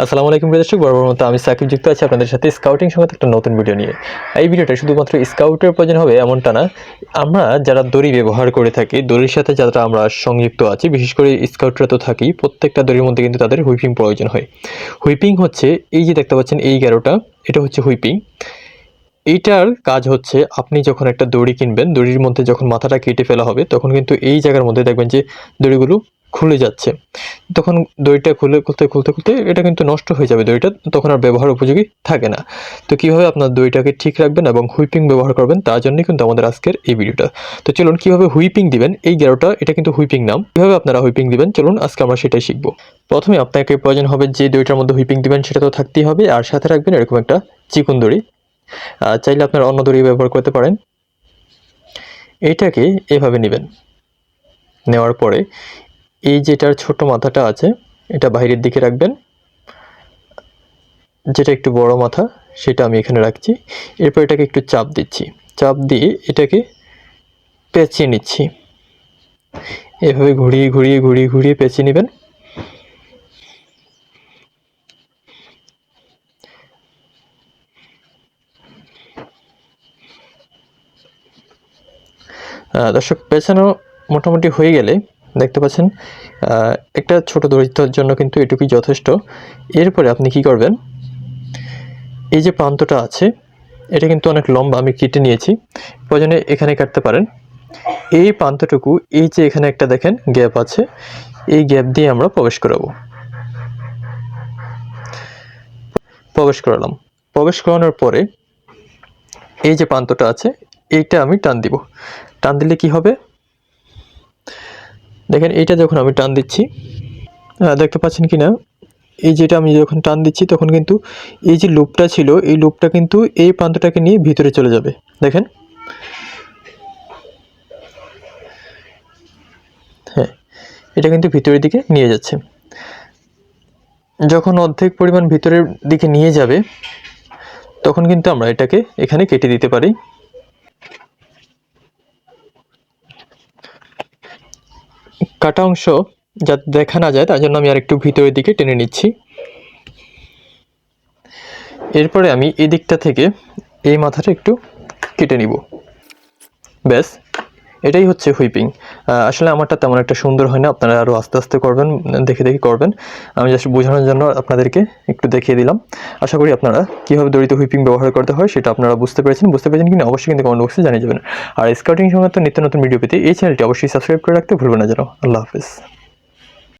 আসসালামু আলাইকুম দর্শক, বরাবর মতো আমি সাকিব যুক্ত আছি আপনাদের সাথে স্কাউটিং সংক্রান্ত একটা নতুন ভিডিও নিয়ে। এই ভিডিওটা শুধুমাত্র স্কাউটের প্রয়োজন হবে এমনটা না। আমরা যারা দড়ি ব্যবহার করে থাকি, দড়ির সাথে যারা আমরা সংযুক্ত আছি, বিশেষ করে স্কাউটরা তো থাকি, প্রত্যেকটা দড়ির মধ্যে কিন্তু তাদের হুইপিং প্রয়োজন হয়। হুইপিং হচ্ছে, এই যে দেখতে পাচ্ছেন এই গ্যারোটা এটা হচ্ছে হুইপিং এইটার কাজ হচ্ছে, আপনি যখন একটা দড়ি কিনবেন, দড়ির মধ্যে যখন মাথাটা কেটে ফেলা হবে, তখন কিন্তু এই জায়গার মধ্যে দেখবেন যে দড়িগুলো খুলে যাচ্ছে। তখন দড়িটা খুলে, খুলতে খুলতে খুলতে এটা কিন্তু নষ্ট হয়ে যাবে দড়িটা, তখন আর ব্যবহার উপযোগী থাকে না। তো কীভাবে আপনার দড়িটাকে ঠিক রাখবেন এবং হুইপিং ব্যবহার করবেন, তার জন্যই কিন্তু আমাদের আজকের এই ভিডিওটা। তো চলুন, কীভাবে হুইপিং দিবেন? এই গ্যারোটা, এটা কিন্তু হুইপিং নাম। কীভাবে আপনারা হুইপিং দিবেন? চলুন, আজকে আমরা সেটাই শিখব। প্রথমে আপনাকে প্রয়োজন হবে যে দড়িটার মধ্যে হুইপিং দিবেন, সেটা তো থাকতেই হবে। আর সাথে রাখবেন এরকম একটা চিকন দড়ি। চাইলে আপনারা অন্য দড়ি ব্যবহার করতে পারেন। এইটাকে এভাবে নেবেন। নেওয়ার পরে এই যেটার ছোট মাথাটা আছে, এটা বাইরের দিকে রাখবেন। যেটা একটু বড় মাথা, সেটা আমি এখানে রাখছি। এরপর এটাকে একটু চাপ দিচ্ছি। চাপ দিয়ে এটাকে পেঁচিয়ে নিচ্ছি। এভাবে ঘুরিয়ে ঘুরিয়ে ঘুরিয়ে ঘুরিয়ে পেঁচিয়ে নেবেন। দর্শক পেছানো মোটামুটি হয়ে গেলে দেখতে পাচ্ছেন। একটা ছোট দরিদ্রের জন্য কিন্তু এটুকুই যথেষ্ট। এরপরে আপনি কি করবেন? এই যে প্রান্তটা আছে, এটা কিন্তু অনেক লম্বা, আমি কেটে নিয়েছি। প্রয়োজনে এখানে কাটতে পারেন। এই প্রান্তটুকু, এই যে এখানে একটা দেখেন গ্যাপ আছে, এই গ্যাপ দিয়ে আমরা প্রবেশ করাবো। প্রবেশ করালাম। প্রবেশ করানোর পরে এই যে প্রান্তটা আছে, এইটা আমি টান দিব। টান দিলে কি হবে? দেখেন এইটা যখন আমি টান দিচ্ছি আহ, দেখতে পাচ্ছেন কি না এই যেটা আমি যখন টান দিচ্ছি তখন কিন্তু এই যে লুপটা ছিল এই লুপটা কিন্তু এই প্রান্তটাকে নিয়ে ভিতরে চলে যাবে। দেখেন। হ্যাঁ এটা কিন্তু ভিতরের দিকে নিয়ে যাচ্ছে। যখন অর্ধেক পরিমাণ ভিতরের দিকে নিয়ে যাবে তখন কিন্তু আমরা এটাকে এখানে কেটে দিতে পারি। কাটা অংশ যাতে দেখা না যায়, তার জন্য আমি আর একটু ভিতরের দিকে টেনে নিচ্ছি। এরপরে আমি এই দিকটা থেকে এই মাথাটা একটু কেটে নিব। ব্যাস। এটাই হচ্ছে হুইপিং। আসলে আমারটা তেমন একটা সুন্দর হয় না, আপনারা আরও আস্তে আস্তে করবেন, দেখে দেখে করবেন। আমি জাস্ট বোঝানোর জন্য আপনাদেরকে একটু দেখিয়ে দিলাম। আশা করি আপনারা কীভাবে দড়িত হুইপিং ব্যবহার করতে হয় সেটা আপনারা বুঝতে পেরেছেন। বুঝতে পেরেছেন কিনা অবশ্যই কিন্তু কমেন্ট বক্সে জানিয়ে যাবেন আর স্কাউটিং সংক্রান্ত নিত্য নতুন ভিডিও পেতে এই চ্যানেলটি অবশ্যই সাবস্ক্রাইব করে রাখতে ভুলবেন না যেন। আল্লাহ হাফিজ।